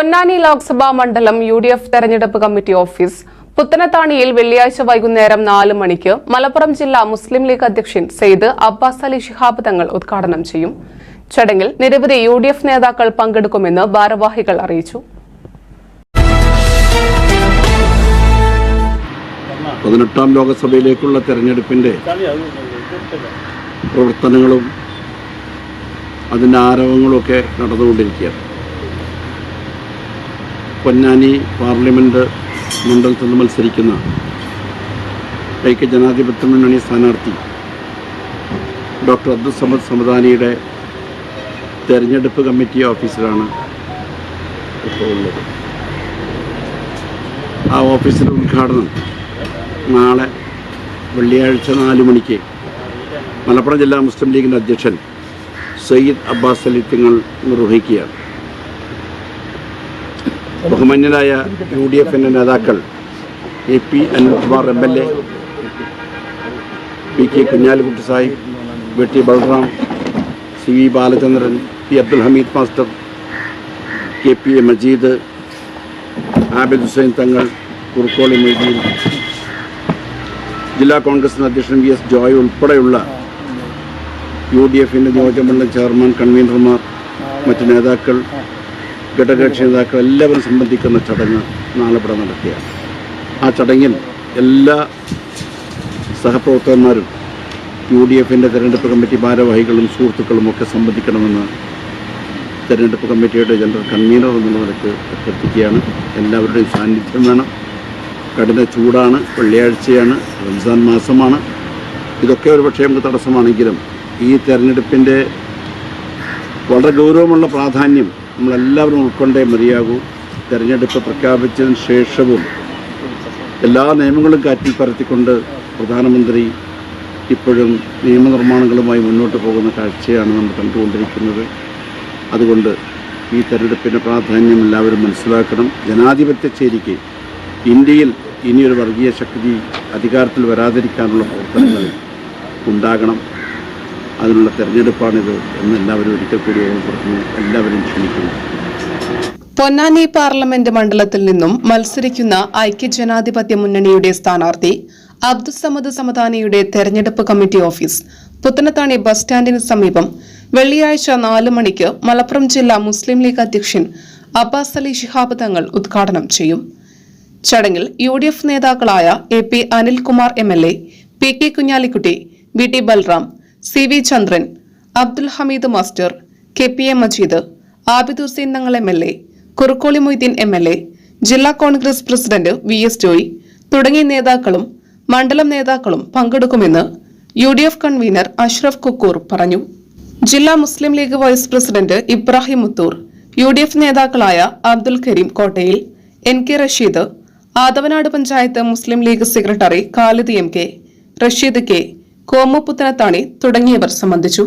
പൊന്നാനി ലോക്സഭാ മണ്ഡലം U D F തെരഞ്ഞെടുപ്പ് committee office. പുത്തനത്താണിയിൽ വെള്ളിയാഴ്ച വൈകുന്നേരം നാല് മണിക്ക് മലപ്പുറം ജില്ലാ മുസ്ലിം ലീഗ് അധ്യക്ഷൻ സെയ്ദ് അബ്ബാസ് അലി ശിഹാബ് തങ്ങൾ ഉദ്ഘാടനം ചെയ്യും. ചടങ്ങിൽ നിരവധി യു ഡി എഫ് നേതാക്കൾ പങ്കെടുക്കുമെന്ന് ഭാരവാഹികൾ അറിയിച്ചു. പതിനെട്ടാം ലോകസഭയിലേക്കുള്ള തെരഞ്ഞെടുപ്പിന്റെ പ്രവർത്തനങ്ങളും അതിന്റെ ആരവങ്ങളുമൊക്കെ നടന്നുകൊണ്ടിരിക്കുകയാണ്. പൊന്നാനി പാർലമെന്റ് മണ്ഡലത്തിൽ നിന്ന് മത്സരിക്കുന്ന ഐക്യ ജനാധിപത്യ മുന്നണി സ്ഥാനാർത്ഥി ഡോക്ടർ അബ്ദുൽ സമദ് സമദാനിയുടെ തെരഞ്ഞെടുപ്പ് കമ്മിറ്റി ഓഫീസിലാണ് ഇപ്പോൾ ഉള്ളത്. ആ ഓഫീസിന്റെ ഉദ്ഘാടനം നാളെ വെള്ളിയാഴ്ച നാല് മണിക്ക് മലപ്പുറം ജില്ലാ മുസ്ലിം ലീഗിന്റെ അധ്യക്ഷൻ സയ്യിദ് അബ്ബാസ് അലി തിങ്ങൾ നിർവഹിക്കുകയാണ്. ബഹുമാന്യരായ യു ഡി എഫിന്റെ നേതാക്കൾ A P Anilkumar M L A P K Kunhalikutty Sahib V T Balram C V Balachandran P Abdul Hameed master K P A Majeed Abid Hussain Thangal Kurukkoli Moideen ജില്ലാ കോൺഗ്രസിന്റെ അധ്യക്ഷൻ V S Joy ഉൾപ്പെടെയുള്ള U D എഫിന്റെ നിയോജകമണ്ഡലം chairman കൺവീനർമാർ മറ്റ് നേതാക്കൾ ഘടകകക്ഷി നേതാക്കൾ എല്ലാവരും സംബന്ധിക്കുന്ന ചടങ്ങ് നാളെ ഇവിടെ നടക്കുകയാണ്. ആ ചടങ്ങിൽ എല്ലാ സഹപ്രവർത്തകന്മാരും യു ഡി എഫിന്റെ തെരഞ്ഞെടുപ്പ് കമ്മിറ്റി ഭാരവാഹികളും സുഹൃത്തുക്കളും ഒക്കെ സംബന്ധിക്കണമെന്ന് തെരഞ്ഞെടുപ്പ് കമ്മിറ്റിയുടെ ജനറൽ കൺവീനർ എന്നുള്ള നിലയ്ക്ക് അഭ്യർത്ഥിക്കുകയാണ്. എല്ലാവരുടെയും സാന്നിധ്യം വേണം. കഠിന ചൂടാണ് വെള്ളിയാഴ്ചയാണ് റംസാൻ മാസമാണ്. ഇതൊക്കെ ഒരു പക്ഷേ നമുക്ക് തടസ്സമാണെങ്കിലും ഈ തെരഞ്ഞെടുപ്പിന്റെ വളരെ ഗൗരവമുള്ള പ്രാധാന്യം നമ്മളെല്ലാവരും ഉൾക്കൊണ്ടേ മതിയാകൂ. തെരഞ്ഞെടുപ്പ് പ്രഖ്യാപിച്ചതിന് ശേഷവും എല്ലാ നിയമങ്ങളും കാറ്റിൽ പരത്തിക്കൊണ്ട് പ്രധാനമന്ത്രി ഇപ്പോഴും നിയമനിർമ്മാണങ്ങളുമായി മുന്നോട്ട് പോകുന്ന കാഴ്ചയാണ് നമ്മൾ കണ്ടുകൊണ്ടിരിക്കുന്നത്. അതുകൊണ്ട് ഈ തെരഞ്ഞെടുപ്പിന്റെ പ്രാധാന്യം എല്ലാവരും മനസ്സിലാക്കണം. ജനാധിപത്യ ചേരിക്ക് ഇന്ത്യയിൽ ഇനിയൊരു വർഗീയ ശക്തി അധികാരത്തിൽ വരാതിരിക്കാനുള്ള പ്രവർത്തനങ്ങൾ ഉണ്ടാകണം. അതിനുള്ള തെരഞ്ഞെടുപ്പാണിത് എന്ന് എല്ലാവരും ഒരിക്കൽ കൂടി ഓർമ്മപ്പെടുത്തുന്നു എല്ലാവരും ക്ഷണിക്കുന്നു. പൊന്നാനി പാർലമെന്റ് മണ്ഡലത്തിൽ നിന്നും മത്സരിക്കുന്ന ഐക്യജനാധിപത്യ മുന്നണിയുടെ സ്ഥാനാർത്ഥി അബ്ദുസമദ് സമദാനിയുടെ തെരഞ്ഞെടുപ്പ് കമ്മിറ്റി ഓഫീസ് പുത്തനത്താണി ബസ് സ്റ്റാൻഡിന് സമീപം വെള്ളിയാഴ്ച നാല് മണിക്ക് മലപ്പുറം ജില്ലാ മുസ്ലിം ലീഗ് അധ്യക്ഷൻ അബ്ബാസ് അലി ശിഹാബ് തങ്ങൾ ഉദ്ഘാടനം ചെയ്യും. ചടങ്ങിൽ യു ഡി എഫ് നേതാക്കളായ A P Anilkumar M L A P K Kunhalikutty V T Balram C V Chandran Abdul Hameed master K P A Majeed Abid Hussain Thangal M L A Kurukkoli Moideen M L A ജില്ലാ Congress president V S Joy തുടങ്ങിയ നേതാക്കളും മണ്ഡലം നേതാക്കളും പങ്കെടുക്കുമെന്ന് U D F convener Ashraf Kukkur പറഞ്ഞു. ജില്ലാ Muslim League vice president Ibrahim Muthur U D F നേതാക്കളായ Abdul Karim Kottayil N K Rasheed Adavanad panchayat Muslim League secretary Khalid M K Rasheed K Komu Puthanathani തുടങ്ങിയവർ സംബന്ധിച്ചു.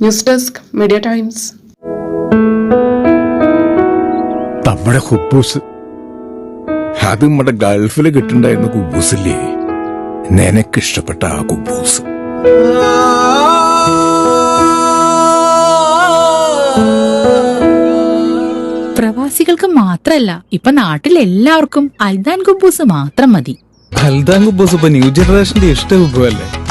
News desk media times. നമ്മുടെ ഹുബൂസ് അത് നമ്മുടെ ഗൾഫിൽ കിട്ടുണ്ടായിരുന്ന കുബൂസില്ലേ? നിനക്കിഷ്ടപ്പെട്ട ആ കുബൂസ്. പ്രവാസികൾക്ക് മാത്രല്ല ഇപ്പൊ നാട്ടിൽ എല്ലാവർക്കും അൽദാൻ കുബൂസ് മാത്രം മതി. അൽദാൻ കുബൂസ് ഇപ്പൊ ന്യൂ ജനറേഷന്റെ ഇഷ്ട കുബുവല്ലേ